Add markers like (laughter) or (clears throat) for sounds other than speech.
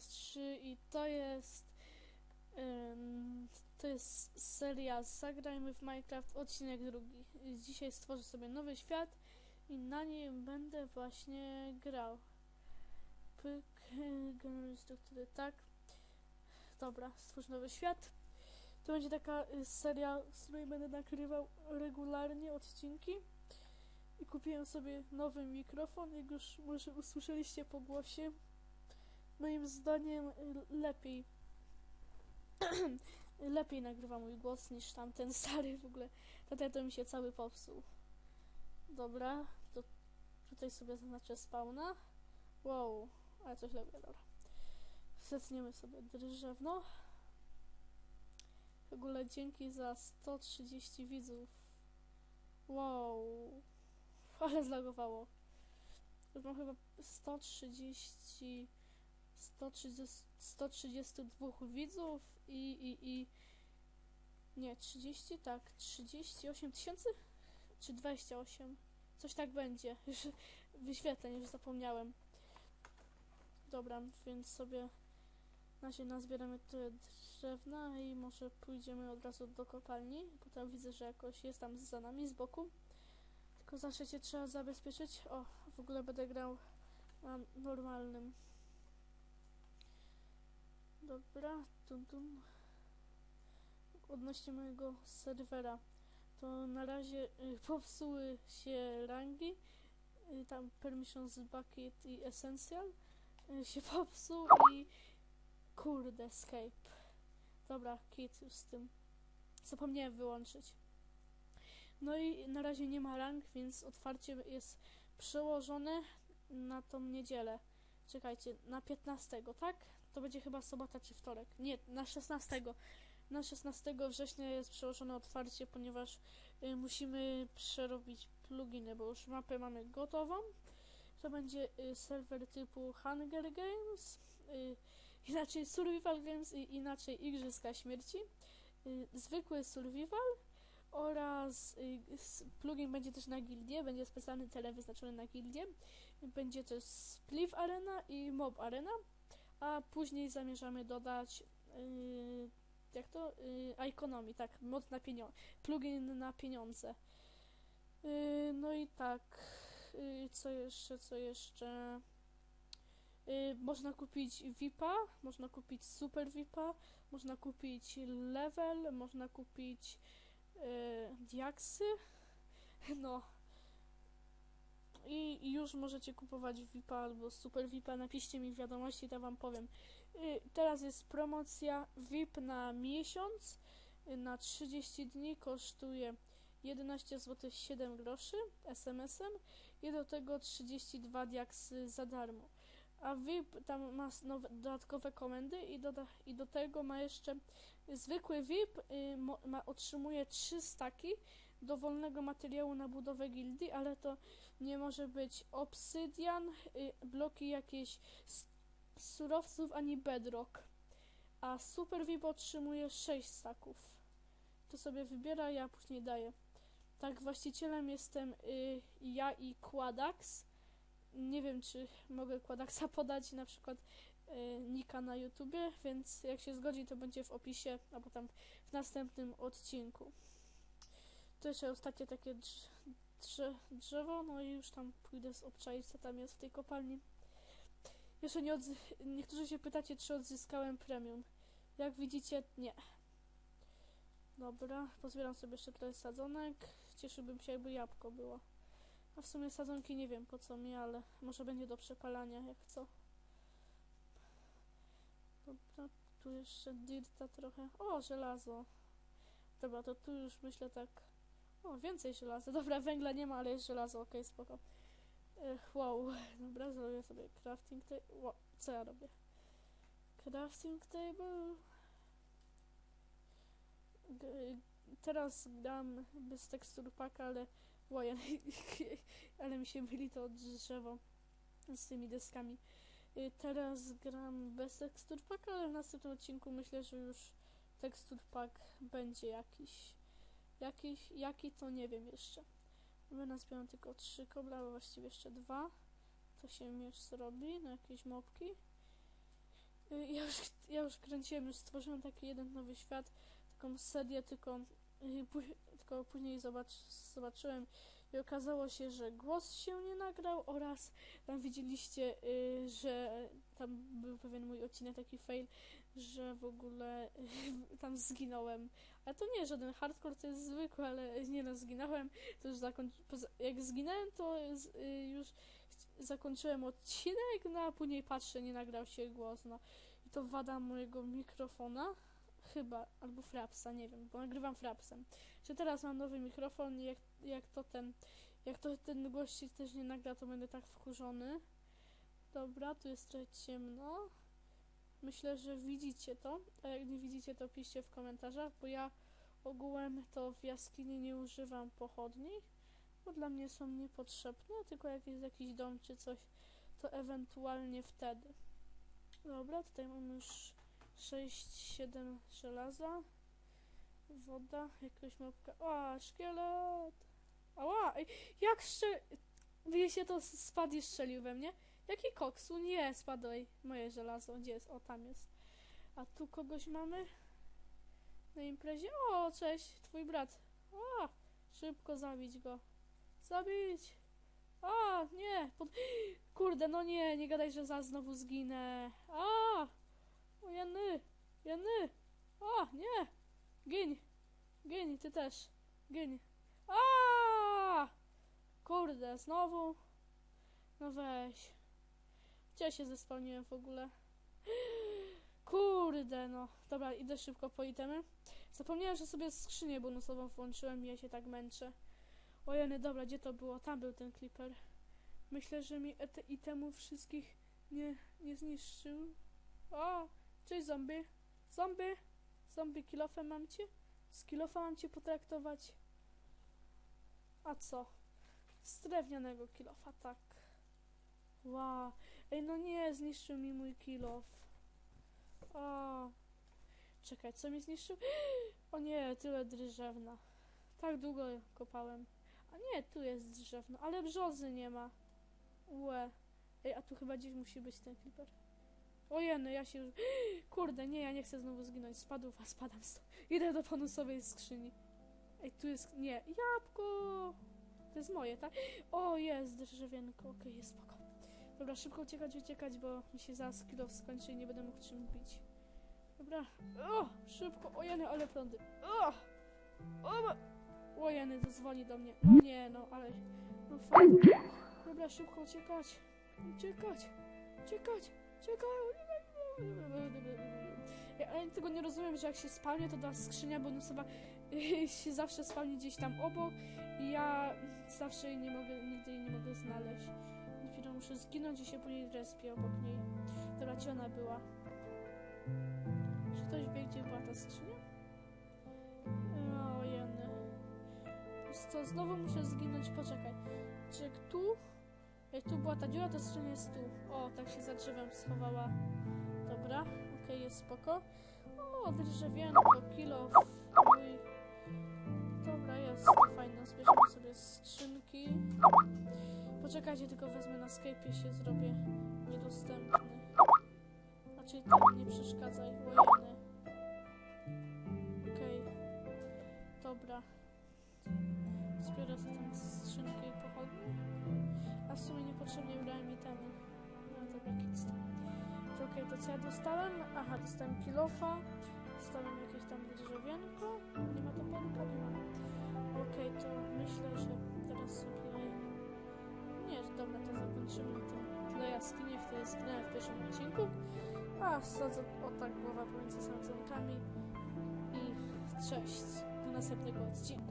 93 i to jest to jest seria Zagrajmy w Minecraft, odcinek drugi. Dzisiaj stworzę sobie nowy świat i na nim będę właśnie grał. Pyk, struktury, tak. Dobra, stwórz nowy świat. To będzie taka y, seria, z której będę nagrywał regularnie odcinki. I kupiłem sobie nowy mikrofon, jak już może usłyszeliście po głosie. Moim zdaniem y, lepiej (clears throat) lepiej nagrywa mój głos niż tamten (laughs) stary w ogóle. Dlatego to mi się cały popsuł. Dobra, to tutaj sobie zaznaczę spawna. Wow, ale coś lepiej, dobra. Zetniemy sobie drzewno. W ogóle dzięki za 130 widzów. Wow, (laughs) ale zlagowało. Już mam chyba 130 130, 132 widzów i, i, i nie, 30, tak, 38 tysięcy? Czy 28? Coś tak będzie. (laughs) Już wyświetleń, już zapomniałem. Dobra, więc sobie na razie nazbieramy te drewna i może pójdziemy od razu do kopalni, bo tam widzę, że jakoś jest tam za nami, z boku. Tylko zawsze się trzeba zabezpieczyć. O, w ogóle będę grał na normalnym. Dobra, tum tum. Odnośnie mojego serwera, to na razie y, (laughs) popsuły się rangi. Y, tam Permissions Bucket i Essential y, się (laughs) popsuł i kurde, escape. Dobra, kit już z tym. Zapomniałem wyłączyć. No i na razie nie ma rank, więc otwarcie jest przełożone na tą niedzielę. Czekajcie, na 15, tak? To będzie chyba sobota czy wtorek. Nie, na 16. Na 16 września jest przełożone otwarcie, ponieważ y, musimy przerobić pluginy, bo już mapę mamy gotową. To będzie y, serwer typu Hunger Games, y, inaczej Survival Games i inaczej Igrzyska Śmierci, zwykły Survival oraz plugin będzie też na gildię, będzie specjalny tele wyznaczony na gildię. Będzie też Spliff Arena i Mob Arena, a później zamierzamy dodać yy, jak to? Yy, tak, mod na pieniądze, plugin na pieniądze. Yy, no i tak, yy, co jeszcze, co jeszcze? Yy, można kupić VIPa, można kupić Super VIPa, można kupić Level, można kupić yy, Diaksy, (laughs) no. I, już możecie kupować VIPa albo Super VIPa. Napiszcie mi wiadomości, to wam powiem. Y, teraz jest promocja VIP na miesiąc. Y, na 30 dni kosztuje 11 zł 7 groszy SMS-em i do tego 32 diaksy za darmo. A VIP tam ma nowe, dodatkowe komendy i, doda, i do tego ma jeszcze zwykły VIP y, ma, otrzymuje 3 staki dowolnego materiału na budowę gildii, ale to nie może być obsydian, y, bloki jakieś z surowców ani bedrock. A Super VIP otrzymuje 6 staków. To sobie wybiera, ja później daję. Tak, właścicielem jestem y, ja i Quadax. Nie wiem, czy mogę Quadaxa (laughs) podać, na przykład y, nika na YouTubie, więc jak się zgodzi, to będzie w opisie, albo tam w następnym odcinku. To jeszcze ostatnie takie drz- drze- drzewo, no i już tam pójdę z obczaić, co tam jest w tej kopalni. Jeszcze nie niektórzy się pytacie, czy odzyskałem premium. Jak widzicie, nie. Dobra, pozbieram sobie jeszcze trochę sadzonek. Cieszyłbym się, jakby jabłko było. A w sumie sadzonki nie wiem po co mi, ale może będzie do przepalania, jak co. Dobra, tu jeszcze dirta trochę. O, żelazo. Dobra, to tu już myślę tak. O, więcej żelaza. (laughs) Dobra, węgla nie ma, ale jest żelazo, okej, spoko. Ech, wow, dobra, zrobię sobie crafting table. Wow, co ja robię? Crafting table. G- teraz gram bez tekstur paka, ale wow, ale, (laughs) ale mi się myli to drzewo z tymi deskami. Y, Teraz gram bez tekstur paka, ale w następnym odcinku myślę, że już tekstur pack będzie jakiś. Jakiś, jaki to nie wiem jeszcze. My nazbieram tylko trzy kobra, a właściwie jeszcze dwa. To się już zrobi na jakieś mopki. ja już, ja już kręciłem, już stworzyłem taki jeden nowy świat, taką serię, tylko, y, tylko później zobacz, zobaczyłem i okazało się, że głos się nie nagrał oraz tam widzieliście, y, że tam był pewien mój odcinek, taki fail, że w ogóle (laughs) tam zginąłem. Ale to nie żaden hardcore, to jest zwykły, ale nie no, zginąłem. To już zakoń... poza- Jak zginąłem, to y, już zakończyłem odcinek, no a później patrzę, nie nagrał się głos, no. I to wada mojego mikrofona, chyba, albo frapsa, nie wiem, bo nagrywam frapsem. Czy teraz mam nowy mikrofon i jak, jak to ten, jak to ten się też nie nagra, to będę tak wkurzony. Dobra, tu jest trochę ciemno. Myślę, że widzicie to, a jak nie widzicie, to piszcie w komentarzach, bo ja ogółem to w jaskini nie używam pochodni, bo dla mnie są niepotrzebne, tylko jak jest jakiś dom czy coś, to ewentualnie wtedy. Dobra, tutaj mamy już 6-7 żelaza, woda, jakaś mapka. O, szkielet! Ała! Jak strzel... Wiecie, to spadł i strzelił we mnie? Jaki koksu? Nie, spadaj. Moje żelazo. Gdzie jest? O, tam jest. A tu kogoś mamy? Na imprezie? O, cześć, twój brat. O, szybko zabić go. Zabić! A, nie! Pod... (gasps) Kurde, no nie, nie gadaj, że za znowu zginę. A! O, Jany! Jany! O, nie! Gin! Gin, ty też. Gin. A! Kurde, znowu. No weź. Gdzie się zespałniłem w ogóle? Kurde, no. Dobra, idę szybko po itemy. Zapomniałem, że sobie skrzynię bonusową włączyłem i ja się tak męczę. Ojeny, dobra, gdzie to było? Tam był ten clipper. Myślę, że mi te itemów wszystkich nie, nie zniszczył. O, cześć zombie. Zombie. Zombie, kilofem mam cię? Z kilofa mam cię potraktować. A co? Z drewnianego kilofa, tak. Wow. Ej, no nie, zniszczył mi mój kilof. O. Czekaj, co mi zniszczył? (gasps) O nie, tyle drzewna. Tak długo kopałem. A nie, tu jest drzewno, ale brzozy nie ma. Łe. Ej, a tu chyba gdzieś musi być ten creeper. Ojeny, ja się już... (gasps) Kurde, nie, ja nie chcę znowu zginąć. Spadł, a spadam stąd. Idę do bonusowej skrzyni. Ej, tu jest... Nie, jabłko! To jest moje, tak? O, jest drzewienko. Okej, jest spoko. Dobra, szybko uciekać, uciekać, bo mi się zaraz kilo skończy i nie będę mógł czym bić. Dobra. O, szybko. Ojeny, ale prądy. O! O! Ojeny, zadzwoni do mnie. No nie, no, ale... No fajnie. Dobra, szybko uciekać. Uciekać. Uciekać. Uciekać. Ja tego nie rozumiem, że jak się spawnie, to ta skrzynia bonusowa (laughs) się zawsze spawni gdzieś tam obok i ja zawsze jej nie mogę, nigdy jej nie mogę znaleźć. Dopiero muszę zginąć i się później respię obok niej. Dobra, gdzie ona była? Czy ktoś wie, gdzie była ta skrzynia? O. To znowu muszę zginąć, poczekaj. Czy tu? Jak tu była ta dziura, to skrzynia jest tu. O, tak się za drzewem schowała. Dobra, okej, jest spoko. O, drzewienko, kilo. Dobra, jest fajne. Zbierzemy sobie skrzynki. Poczekajcie, tylko wezmę na Skype'ie się zrobię niedostępny. Raczej tam nie przeszkadzaj, wojeny. Okej. Dobra. Zbiorę sobie tam skrzynkę i pochodnie. A w sumie niepotrzebnie brałem itemy. No dobra, kids. To okej, to co ja dostałem? Aha, dostałem kilofa. Dostałem jakieś tam drzewienko. Dobra, to zakończymy tym tyle jaskini, w której zginąłem w pierwszym odcinku. A, wsadzę o tak głowa pomiędzy samconkami. I cześć, do następnego odcinku.